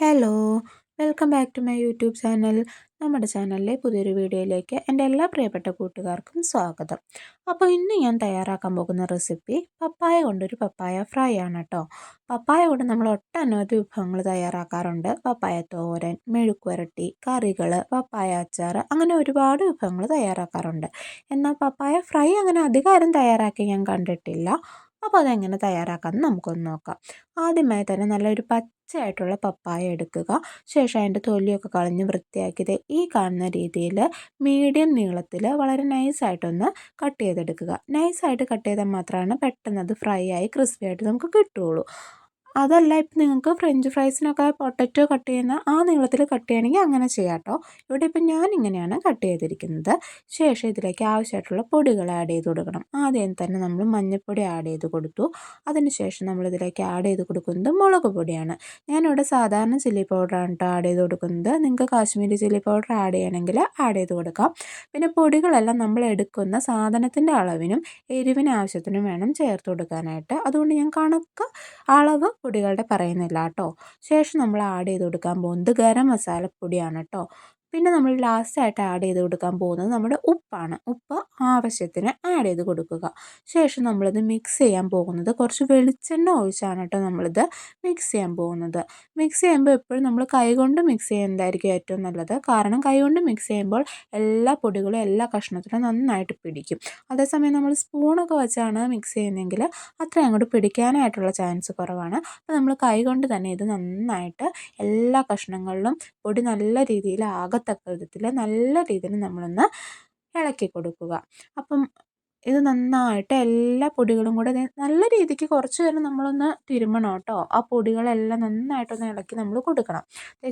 Hello welcome back to my YouTube channel നമ്മുടെ ചാനലിലെ പുതിയൊരു വീഡിയോയിലേക്ക് എന്റെ എല്ലാ പ്രിയപ്പെട്ട കൂട്ടുകാർക്കും സ്വാഗതം. അപ്പോൾ ഇന്ന് ഞാൻ തയ്യാറാക്കാൻ പോകുന്ന റെസിപ്പി പപ്പായ കൊണ്ടൊരു പപ്പായ ഫ്രൈ ആണ് കേട്ടോ പപ്പായ കൊണ്ട് നമ്മൾ ഒട്ടനവധി വിഭവങ്ങൾ തയ്യാറാക്കാറുണ്ട്. പപ്പായ തോരൻ മെഴുക്കുവരട്ടി കറികൾ പപ്പായ അച്ചാർ അങ്ങനെ ഒരുപാട് വിഭവങ്ങൾ തയ്യാറാക്കാറുണ്ട്. എന്നാൽ പപ്പായ ഫ്രൈ അങ്ങനെ അധികാരം തയ്യാറാക്കി ഞാൻ കണ്ടിട്ടില്ല. അപ്പോൾ അതെങ്ങനെ തയ്യാറാക്കാമെന്ന് നമുക്കൊന്ന് നോക്കാം. ആദ്യമായി തന്നെ നല്ലൊരു പച്ചയായിട്ടുള്ള പപ്പായ എടുക്കുക. ശേഷം അതിന്റെ തൊലിയൊക്കെ കളഞ്ഞ് വൃത്തിയാക്കിയത് ഈ കാണുന്ന രീതിയിൽ മീഡിയം നീളത്തിൽ വളരെ നൈസായിട്ടൊന്ന് കട്ട് ചെയ്തെടുക്കുക. നൈസായിട്ട് കട്ട് ചെയ്താൽ മാത്രമാണ് പെട്ടെന്ന് അത് ഫ്രൈ ആയി ക്രിസ്പി ആയിട്ട് നമുക്ക് കിട്ടുകയുള്ളൂ. അതല്ല ഇപ്പം നിങ്ങൾക്ക് ഫ്രഞ്ച് ഫ്രൈസിനൊക്കെ പൊട്ടറ്റോ കട്ട് ചെയ്യുന്ന ആ നീളത്തിൽ കട്ട് ചെയ്യണമെങ്കിൽ അങ്ങനെ ചെയ്യാം കേട്ടോ. ഇവിടെ ഇപ്പം ഞാൻ ഇങ്ങനെയാണ് കട്ട് ചെയ്തിരിക്കുന്നത്. ശേഷം ഇതിലേക്ക് ആവശ്യമായിട്ടുള്ള പൊടികൾ ആഡ് ചെയ്ത് കൊടുക്കണം. ആദ്യം തന്നെ നമ്മൾ മഞ്ഞൾപ്പൊടി ആഡ് ചെയ്ത് കൊടുത്തു. അതിനുശേഷം നമ്മൾ ഇതിലേക്ക് ആഡ് ചെയ്ത് കൊടുക്കുന്നത് മുളക് പൊടിയാണ്. ഞാനിവിടെ സാധാരണ ചില്ലി പൗഡറാണ് കേട്ടോ ആഡ് ചെയ്ത് കൊടുക്കുന്നത്. നിങ്ങൾക്ക് കാശ്മീരി ചില്ലി പൗഡർ ആഡ് ചെയ്യണമെങ്കിൽ ആഡ് ചെയ്ത് കൊടുക്കാം. പിന്നെ പൊടികളെല്ലാം നമ്മൾ എടുക്കുന്ന സാധനത്തിന്റെ അളവിനും എരിവിന് ആവശ്യത്തിനും വേണം ചേർത്ത് കൊടുക്കാനായിട്ട്. അതുകൊണ്ട് ഞാൻ കണക്ക് അളവ് പൊടികളുടെ പറയുന്നില്ല കേട്ടോ. ശേഷം നമ്മൾ ആഡ് ചെയ്ത് കൊടുക്കാൻ പോകുന്നത് ഗരം മസാലപ്പൊടിയാണ് കേട്ടോ. പിന്നെ നമ്മൾ ലാസ്റ്റായിട്ട് ആഡ് ചെയ്ത് കൊടുക്കാൻ പോകുന്നത് നമ്മുടെ ഉപ്പാണ്. ഉപ്പ് ആവശ്യത്തിന് ആഡ് ചെയ്ത് കൊടുക്കുക. ശേഷം നമ്മളിത് മിക്സ് ചെയ്യാൻ പോകുന്നത് കുറച്ച് വെളിച്ചെണ്ണ ഒഴിച്ചാണ് കേട്ടോ നമ്മളിത് മിക്സ് ചെയ്യാൻ പോകുന്നത്. മിക്സ് ചെയ്യുമ്പോൾ എപ്പോഴും നമ്മൾ കൈകൊണ്ട് മിക്സ് ചെയ്യുന്നതായിരിക്കും ഏറ്റവും നല്ലത്. കാരണം കൈകൊണ്ട് മിക്സ് ചെയ്യുമ്പോൾ എല്ലാ പൊടികളും എല്ലാ കഷ്ണത്തിനും നന്നായിട്ട് പിടിക്കും. അതേസമയം നമ്മൾ സ്പൂണൊക്കെ വെച്ചാണ് മിക്സ് ചെയ്യുന്നതെങ്കിൽ അത്രയും അങ്ങോട്ട് പിടിക്കാനായിട്ടുള്ള ചാൻസ് കുറവാണ്. അപ്പോൾ നമ്മൾ കൈ കൊണ്ട് തന്നെ ഇത് നന്നായിട്ട് എല്ലാ കഷ്ണങ്ങളിലും പൊടി നല്ല രീതിയിൽ ആകത്തക്ക വിധത്തിൽ നല്ല രീതിയിൽ നമ്മളൊന്ന് ഇളക്കി കൊടുക്കുക. അപ്പം ഇത് നന്നായിട്ട് എല്ലാ പൊടികളും കൂടെ നല്ല രീതിക്ക് കുറച്ച് നേരം നമ്മളൊന്ന് തിരുമണം കേട്ടോ. ആ പൊടികളെല്ലാം നന്നായിട്ടൊന്ന് ഇളക്കി നമ്മൾ കൊടുക്കണം.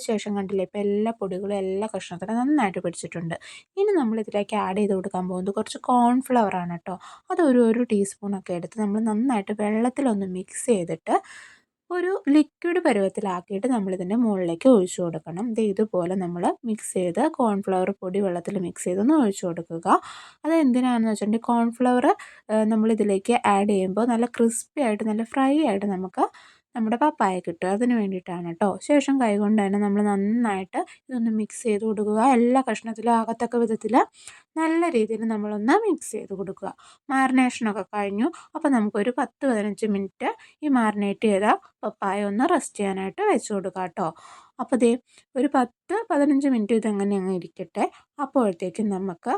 ശേഷം കണ്ടില്ലേ ഇപ്പോൾ എല്ലാ പൊടികളും എല്ലാ കഷ്ണത്തിനും നന്നായിട്ട് പിടിച്ചിട്ടുണ്ട്. ഇനി നമ്മൾ ഇതിലേക്ക് ആഡ് ചെയ്ത് കൊടുക്കാൻ പോകുന്നത് കുറച്ച് കോൺഫ്ലവർ ആണ് കേട്ടോ. അതൊരു ഒരു ടീസ്പൂണൊക്കെ എടുത്ത് നമ്മൾ നന്നായിട്ട് വെള്ളത്തിലൊന്ന് മിക്സ് ചെയ്തിട്ട് ഒരു ലിക്വിഡ് പരുവത്തിലാക്കിയിട്ട് നമ്മൾ നമ്മളിതിന്റെ മുകളിലേക്ക് ഒഴിച്ചു കൊടുക്കണം. ഇത് ഇതുപോലെ നമ്മൾ മിക്സ് ചെയ്ത് കോൺഫ്ലവർ പൊടി വെള്ളത്തിൽ മിക്സ് ചെയ്തൊന്ന് ഒഴിച്ചു കൊടുക്കുക. അത് എന്തിനാണെന്ന് വെച്ചിട്ടുണ്ടെങ്കിൽ കോൺഫ്ലവർ നമ്മളിതിലേക്ക് ആഡ് ചെയ്യുമ്പോൾ നല്ല ക്രിസ്പി ആയിട്ട് നല്ല ഫ്രൈ ആയിട്ട് നമുക്ക് നമ്മുടെ പപ്പായ കിട്ടും അതിന് വേണ്ടിയിട്ടാണ് കേട്ടോ ശേഷം കൈകൊണ്ട് തന്നെ നമ്മൾ നന്നായിട്ട് ഇതൊന്ന് മിക്സ് ചെയ്ത് കൊടുക്കുക. എല്ലാ കഷ്ണത്തിലും ആകത്തക്ക വിധത്തിൽ നല്ല രീതിയിൽ നമ്മളൊന്ന് മിക്സ് ചെയ്ത് കൊടുക്കുക. മാറിനേഷനൊക്കെ കഴിഞ്ഞു. അപ്പോൾ നമുക്കൊരു പത്ത് പതിനഞ്ച് മിനിറ്റ് ഈ മാറിനേറ്റ് ചെയ്ത പപ്പായ ഒന്ന് റെസ്റ്റ് ചെയ്യാനായിട്ട് വെച്ച് കൊടുക്കുക കേട്ടോ അപ്പോൾ ദേ ഒരു പത്ത് പതിനഞ്ച് മിനിറ്റ് ഇതെങ്ങനെ അങ്ങ് ഇരിക്കട്ടെ. അപ്പോഴത്തേക്കും നമുക്ക്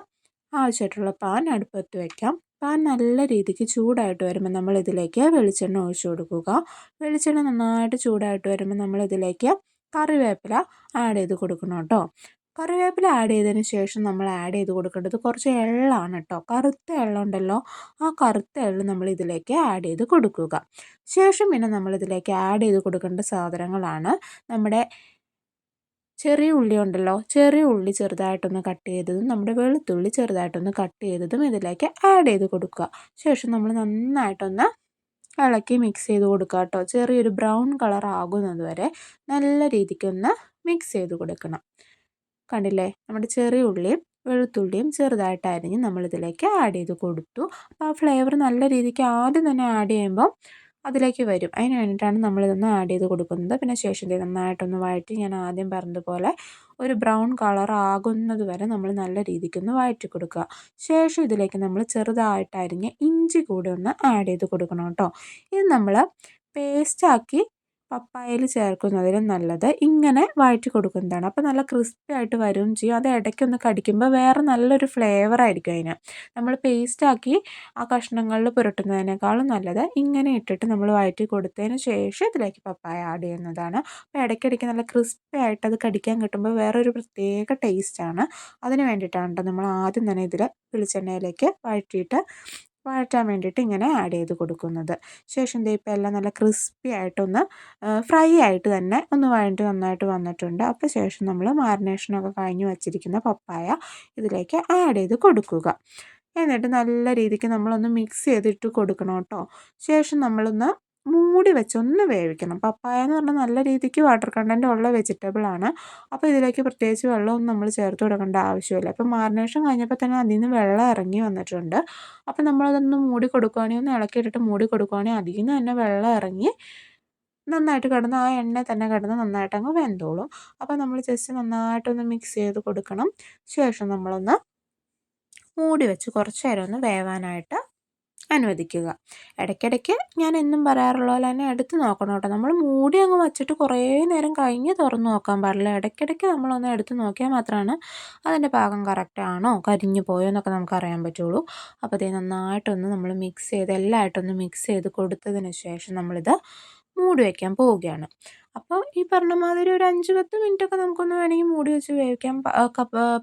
ആവശ്യമായിട്ടുള്ള പാൻ അടുപ്പത്ത് വയ്ക്കാം പാൻ നല്ല രീതിക്ക് ചൂടായിട്ട് വരുമ്പോൾ നമ്മൾ ഇതിലേക്ക് വെളിച്ചെണ്ണ ഒഴിച്ചു കൊടുക്കുക. വെളിച്ചെണ്ണ നന്നായിട്ട് ചൂടായിട്ട് വരുമ്പോൾ നമ്മൾ ഇതിലേക്ക് കറിവേപ്പില ആഡ് ചെയ്ത് കൊടുക്കണം കേട്ടോ. കറിവേപ്പില ആഡ് ചെയ്തതിന് ശേഷം നമ്മൾ ആഡ് ചെയ്ത് കൊടുക്കേണ്ടത് കുറച്ച് എള്ളാണ് കേട്ടോ. കറുത്ത എള്ളുണ്ടല്ലോ ആ കറുത്ത എള്ള് നമ്മൾ ഇതിലേക്ക് ആഡ് ചെയ്ത് കൊടുക്കുക. ശേഷം പിന്നെ നമ്മൾ ഇതിലേക്ക് ആഡ് ചെയ്ത് കൊടുക്കേണ്ട സാധനങ്ങളാണ് നമ്മുടെ ചെറിയ ഉള്ളി ഉണ്ടല്ലോ ചെറിയ ഉള്ളി ചെറുതായിട്ടൊന്ന് കട്ട് ചെയ്തതും നമ്മുടെ വെളുത്തുള്ളി ചെറുതായിട്ടൊന്ന് കട്ട് ചെയ്തതും ഇതിലേക്ക് ആഡ് ചെയ്ത് കൊടുക്കുക. ശേഷം നമ്മൾ നന്നായിട്ടൊന്ന് ഇളക്കി മിക്സ് ചെയ്ത് കൊടുക്കുക കേട്ടോ. ചെറിയൊരു ബ്രൗൺ കളർ ആകുന്നത് വരെ നല്ല രീതിക്കൊന്ന് മിക്സ് ചെയ്ത് കൊടുക്കണം. കണ്ടില്ലേ? നമ്മുടെ ചെറിയ ഉള്ളിയും വെളുത്തുള്ളിയും ചെറുതായിട്ട് അരിഞ്ഞ് നമ്മളിതിലേക്ക് ആഡ് ചെയ്ത് കൊടുത്തു. അപ്പോൾ ആ ഫ്ലേവർ നല്ല രീതിക്ക് ആദ്യം തന്നെ ആഡ് ചെയ്യുമ്പം അതിലേക്ക് വരും. അതിന് വേണ്ടിയിട്ടാണ് നമ്മളിതൊന്ന് ആഡ് ചെയ്ത് കൊടുക്കുന്നത്. പിന്നെ ശേഷം ഇത് നന്നായിട്ടൊന്ന് വഴറ്റി ഞാൻ ആദ്യം പറഞ്ഞതുപോലെ ഒരു ബ്രൗൺ കളർ ആകുന്നത് വരെ നമ്മൾ നല്ല രീതിക്കൊന്ന് വഴറ്റി കൊടുക്കുക. ശേഷം ഇതിലേക്ക് നമ്മൾ ചെറുതായിട്ട് അരിഞ്ഞ് ഇഞ്ചി കൂടി ഒന്ന് ആഡ് ചെയ്ത് കൊടുക്കണം കേട്ടോ. ഇത് നമ്മൾ പേസ്റ്റാക്കി പപ്പായയിൽ ചേർക്കുന്നതിലും നല്ലത് ഇങ്ങനെ വഴറ്റി കൊടുക്കുന്നതാണ്. അപ്പോൾ നല്ല ക്രിസ്പി ആയിട്ട് വരും ചെയ്യും. അത് ഇടയ്ക്കൊന്ന് കടിക്കുമ്പോൾ വേറെ നല്ലൊരു ഫ്ലേവർ ആയിരിക്കും അതിന്. നമ്മൾ പേസ്റ്റാക്കി ആ കഷ്ണങ്ങളിൽ പുരട്ടുന്നതിനേക്കാളും നല്ലത് ഇങ്ങനെ ഇട്ടിട്ട് നമ്മൾ വഴറ്റി കൊടുത്തതിന് ശേഷം ഇതിലേക്ക് പപ്പായ ആഡ് ചെയ്യുന്നതാണ്. അപ്പോൾ ഇടയ്ക്കിടയ്ക്ക് നല്ല ക്രിസ്പി ആയിട്ട് അത് കടിക്കാൻ കിട്ടുമ്പോൾ വേറൊരു പ്രത്യേക ടേസ്റ്റാണ് അതിന് വേണ്ടിയിട്ടാണ് നമ്മൾ ആദ്യം തന്നെ ഇതിൽ വെളിച്ചെണ്ണയിലേക്ക് വഴറ്റിയിട്ട് വഴറ്റാൻ വേണ്ടിയിട്ട് ഇങ്ങനെ ആഡ് ചെയ്ത് കൊടുക്കുന്നത്. ശേഷം ഇപ്പോൾ എല്ലാം നല്ല ക്രിസ്പി ആയിട്ടൊന്ന് ഫ്രൈ ആയിട്ട് തന്നെ ഒന്ന് വഴറ്റി നന്നായിട്ട് വന്നിട്ടുണ്ട്. അപ്പോൾ ശേഷം നമ്മൾ മാരിനേഷനൊക്കെ കഴിഞ്ഞ് വച്ചിരിക്കുന്ന പപ്പായ ഇതിലേക്ക് ആഡ് ചെയ്ത് കൊടുക്കുക. എന്നിട്ട് നല്ല രീതിക്ക് നമ്മളൊന്ന് മിക്സ് ചെയ്തിട്ട് കൊടുക്കണം കേട്ടോ. ശേഷം നമ്മളൊന്ന് മൂടി വെച്ച് ഒന്ന് വേവിക്കണം. പപ്പായ എന്ന് പറഞ്ഞാൽ നല്ല രീതിക്ക് വാട്ടർ കണ്ടന്റ് ഉള്ള വെജിറ്റബിൾ ആണ്. അപ്പോൾ ഇതിലേക്ക് പ്രത്യേകിച്ച് വെള്ളമൊന്നും നമ്മൾ ചേർത്ത് കൊടുക്കേണ്ട ആവശ്യമില്ല. അപ്പോൾ മാറിനേഷൻ കഴിഞ്ഞപ്പോൾ തന്നെ അതിൽ നിന്ന് വെള്ളം ഇറങ്ങി വന്നിട്ടുണ്ട്. അപ്പോൾ നമ്മളതൊന്ന് മൂടി കൊടുക്കുകയാണെങ്കിൽ ഒന്ന് ഇളക്കിയിട്ടിട്ട് മൂടി കൊടുക്കുകയാണെങ്കിൽ അതിൽ നിന്ന് തന്നെ വെള്ളം ഇറങ്ങി നന്നായിട്ട് കിടന്ന് ആ എണ്ണ തന്നെ കിടന്ന് നന്നായിട്ട് അങ്ങ് വെന്തോളും. അപ്പോൾ നമ്മൾ ജസ്റ്റ് നന്നായിട്ടൊന്ന് മിക്സ് ചെയ്ത് കൊടുക്കണം. ശേഷം നമ്മളൊന്ന് മൂടി വെച്ച് കുറച്ച് നേരം ഒന്ന് വേവാനായിട്ട് അനുവദിക്കുക. ഇടയ്ക്കിടയ്ക്ക് ഞാൻ എന്നും പറയാറുള്ള പോലെ തന്നെ എടുത്ത് നോക്കണം കേട്ടോ. നമ്മൾ മൂടി അങ്ങ് വച്ചിട്ട് കുറേ നേരം കഴിഞ്ഞ് തുറന്ന് നോക്കാൻ പാടില്ല. ഇടയ്ക്കിടയ്ക്ക് നമ്മളൊന്ന് എടുത്ത് നോക്കിയാൽ മാത്രമാണ് അതിന്റെ പാകം കറക്റ്റ് ആണോ കരിഞ്ഞു പോയോ എന്നൊക്കെ നമുക്ക് അറിയാൻ പറ്റുള്ളൂ. അപ്പോൾ ഇത് നന്നായിട്ടൊന്ന് നമ്മൾ മിക്സ് ചെയ്ത് എല്ലായിട്ടൊന്ന് മിക്സ് ചെയ്ത് കൊടുത്തതിന് ശേഷം നമ്മളിത് മൂടി വയ്ക്കാൻ പോവുകയാണ്. അപ്പോൾ ഈ പറഞ്ഞ മാതിരി ഒരു അഞ്ച് പത്ത് മിനിറ്റൊക്കെ നമുക്കൊന്ന് വേണമെങ്കിൽ മൂടി വെച്ച് വേവിക്കാം.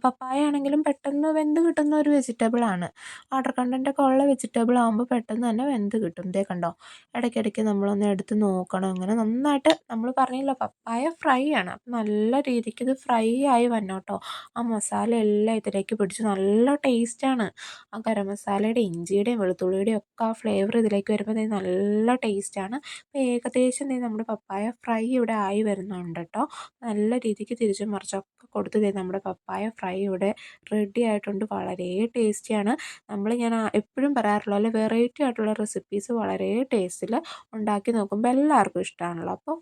പപ്പായ ആണെങ്കിലും പെട്ടെന്ന് വെന്ത് കിട്ടുന്ന ഒരു വെജിറ്റബിൾ ആണ്. വാട്ടർ കണ്ടന്റ് ഒക്കെ ഉള്ള വെജിറ്റബിൾ ആകുമ്പോൾ പെട്ടെന്ന് തന്നെ വെന്ത് കിട്ടും. ഇതേ കണ്ടോ? ഇടയ്ക്കിടയ്ക്ക് നമ്മളൊന്ന് എടുത്ത് നോക്കണം. അങ്ങനെ നന്നായിട്ട് നമ്മൾ പറഞ്ഞില്ല പപ്പായ ഫ്രൈ ആണ്. അപ്പം നല്ല രീതിക്ക് ഇത് ഫ്രൈ ആയി വന്നോട്ടോ. ആ മസാല എല്ലാം ഇതിലേക്ക് പിടിച്ച് നല്ല ടേസ്റ്റാണ് ആ ഗരം മസാലയുടെ ഇഞ്ചിയുടെയും വെളുത്തുള്ളിയുടെയും ഒക്കെ ആ ഫ്ലേവർ ഇതിലേക്ക് വരുമ്പോൾ നല്ല ടേസ്റ്റാണ് അപ്പോൾ ഏകദേശം നമ്മുടെ പപ്പായ ഫ്രൈ ഇവിടെ ആയി വരുന്നുണ്ട് കേട്ടോ നല്ല രീതിക്ക് തിരിച്ചും മറിച്ചൊക്കെ കൊടുത്ത് നമ്മുടെ പപ്പായ ഫ്രൈ ഇവിടെ റെഡി ആയിട്ടുണ്ട്. വളരെ ടേസ്റ്റിയാണ് നമ്മൾ ഞാൻ എപ്പോഴും പറയാറുള്ള അല്ലെ വെറൈറ്റി ആയിട്ടുള്ള റെസിപ്പീസ് വളരെ ടേസ്റ്റിൽ ഉണ്ടാക്കി നോക്കുമ്പോൾ എല്ലാവർക്കും ഇഷ്ടമാണല്ലോ അപ്പോൾ